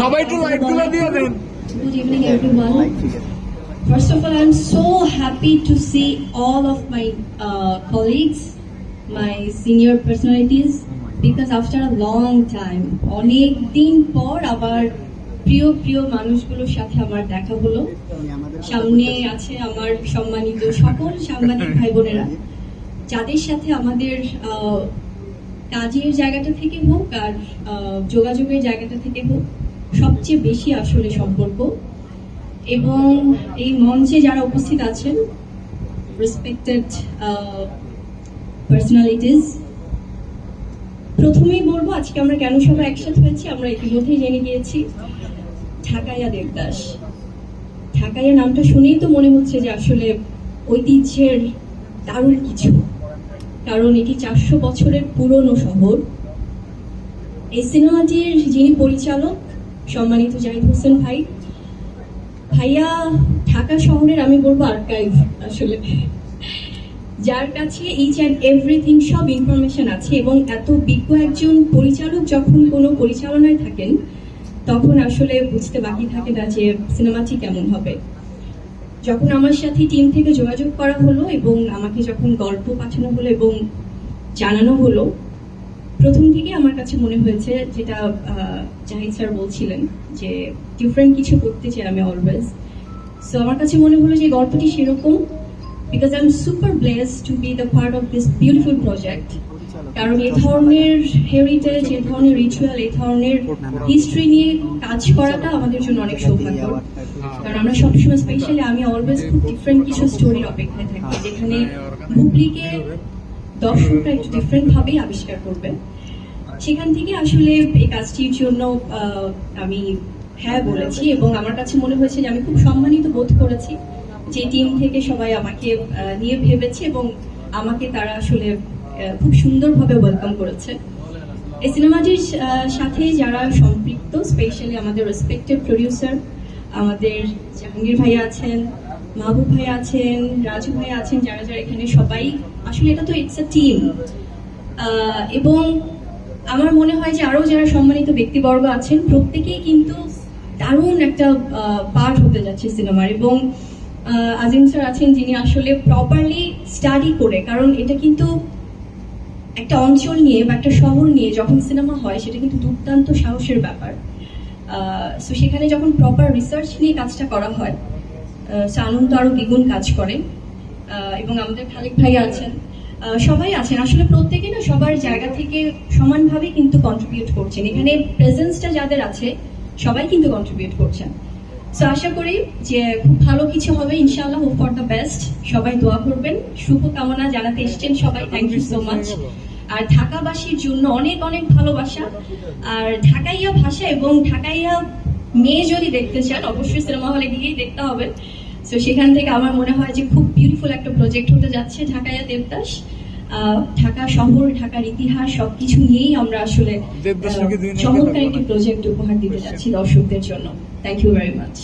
সবাই একটু লাইটগুলো দিয়ে দেন Good evening, everyone. First of all, I'm so happy to see all of my uh, colleagues, my senior personalities, because after a long time, অনেক দিন পর আবার প্রিয় প্রিয় মানুষগুলোর সাথে আমার দেখা হলো সামনে আছে আমার সম্মানিত সকল সাংবাদিক ভাই বোনেরা যাদের সাথে আমাদের কাজের জায়গাটা থেকে হোক আর যোগাযোগের জায়গাটা থেকে হোক, সবচেয়ে বেশি আসলে সম্পর্ক। এবং এই মঞ্চে যারা উপস্থিত আছেন রেসপেক্টেড পার্সোনালিটিস প্রথমেই বলব, আজকে আমরা কেন সবাই একসাথে হয়েছি, আমরা ইতিমধ্যেই জেনে গিয়েছি, ঢাকাইয়া দেবদাস। ঢাকাইয়া নামটা শুনেই তো মনে হচ্ছে যে আসলে ঐতিহ্যের দারুণ কিছু। কারণ এটি চারশো বছরের পুরনো শহর। এই সিনেমাটির যিনি পরিচালক, সম্মানিত জাহিদ হোসেন ভাই, ভাইয়া ঢাকা শহরের, আমি বলব আর্কাইভ আসলে। যার কাছে ইচ অ্যান্ড এভরিথিং সব ইনফরমেশন আছে এবং এত বিজ্ঞ একজন পরিচালক যখন কোনো পরিচালনায় থাকেন, তখন আসলে বুঝতে বাকি থাকে না যে সিনেমাটি কেমন হবে। যখন আমার সাথে টিম থেকে যোগাযোগ করা হলো এবং আমাকে যখন গল্প পাঠানো হলো এবং জানানো হলো, প্রথম থেকে আমার কাছে মনে হয়েছে যেটা জাহিদ স্যার বলছিলেন যে ডিফারেন্ট কিছু করতে চাই আমি অলওয়েজ সো আমার কাছে মনে হলো যে গল্পটি সেরকম because I am super bless to be the part of this beautiful project কারণ এই ধরনের হেরিটেজ এই ধরনের রিচুয়াল এই ধরনের হিস্ট্রি নিয়ে কাজ করাটা আমাদের জন্য অনেক সৌভাগ্য। কারণ আমরা সবসময় স্পেশালি আমি অলওয়েজ খুব ডিফারেন্ট কিছু স্টোরির অপেক্ষায় থাকি যেখানে বুবলিকে দর্শকরা একটু ডিফারেন্ট ভাবেই আবিষ্কার করবে। সেখান থেকে আসলে এই কাজটির জন্য আহ, আমি হ্যাঁ বলেছি এবং আমার কাছে মনে হয়েছে যে আমি খুব সম্মানিত বোধ করেছি যে টিম থেকে সবাই আমাকে নিয়ে ভেবেছে এবং আমাকে তারা আসলে খুব সুন্দরভাবে ওয়েলকাম করেছে। এই সিনেমাটির সাথে যারা সম্পৃক্ত স্পেশালি আমাদের রেসপেক্টেড প্রডিউসার আমাদের জাহাঙ্গীর ভাইয়া আছেন, মাহবুব ভাইয়া আছেন, রাজু ভাইয়া আছেন, যারা যারা এখানে সবাই, আসলে এটা তো ইটস আ টিম এবং আমার মনে হয় যে আরও যারা সম্মানিত ব্যক্তিবর্গ আছেন, প্রত্যেকেই কিন্তু দারুণ একটা পার্ট হতে যাচ্ছে সিনেমার। এবং আজিম স্যার আছেন যিনি আসলে প্রপারলি স্টাডি করে, কারণ এটা কিন্তু একটা অঞ্চল নিয়ে বা একটা শহর নিয়ে যখন সিনেমা হয়, সেটা কিন্তু দুর্দান্ত সাহসের ব্যাপার। সো সেখানে যখন প্রপার রিসার্চ নিয়ে কাজটা করা হয় সো আনন্দ আরও দ্বিগুণ কাজ করে এবং আমাদের খালেক ভাই আছেন। সবাই আছেন। আসলে প্রত্যেকে না সবার জায়গা থেকে সমানভাবে কিন্তু কন্ট্রিবিউট করছেন। এখানে প্রেজেন্সটা যাদের আছে, সবাই কিন্তু কন্ট্রিবিউট করছেন। সো আশা করি যে খুব ভালো কিছু হবে। ইনশাআল্লাহ হোপ ফর দ্য বেস্ট সবাই দোয়া করবেন। শুভ কামনা জানাতে এসছেন সবাই। থ্যাংক ইউ সো মাচ আর ঢাকাবাসীর জন্য অনেক অনেক ভালোবাসা। আর ঢাকাইয়া ভাষা এবং ঢাকাইয়া মেয়ে যদি দেখতে চান, অবশ্যই সিনেমা হলে গিয়েই দেখতে হবে। তো সেখান থেকে আমার মনে হয় যে খুব বিউটিফুল একটা প্রজেক্ট হতে যাচ্ছে ঢাকাইয়া দেবদাস ঢাকা শহর ঢাকার ইতিহাস সবকিছু নিয়েই আমরা আসলে চমৎকার একটি প্রজেক্ট উপহার দিতে যাচ্ছি দর্শকদের জন্য। Thank you very much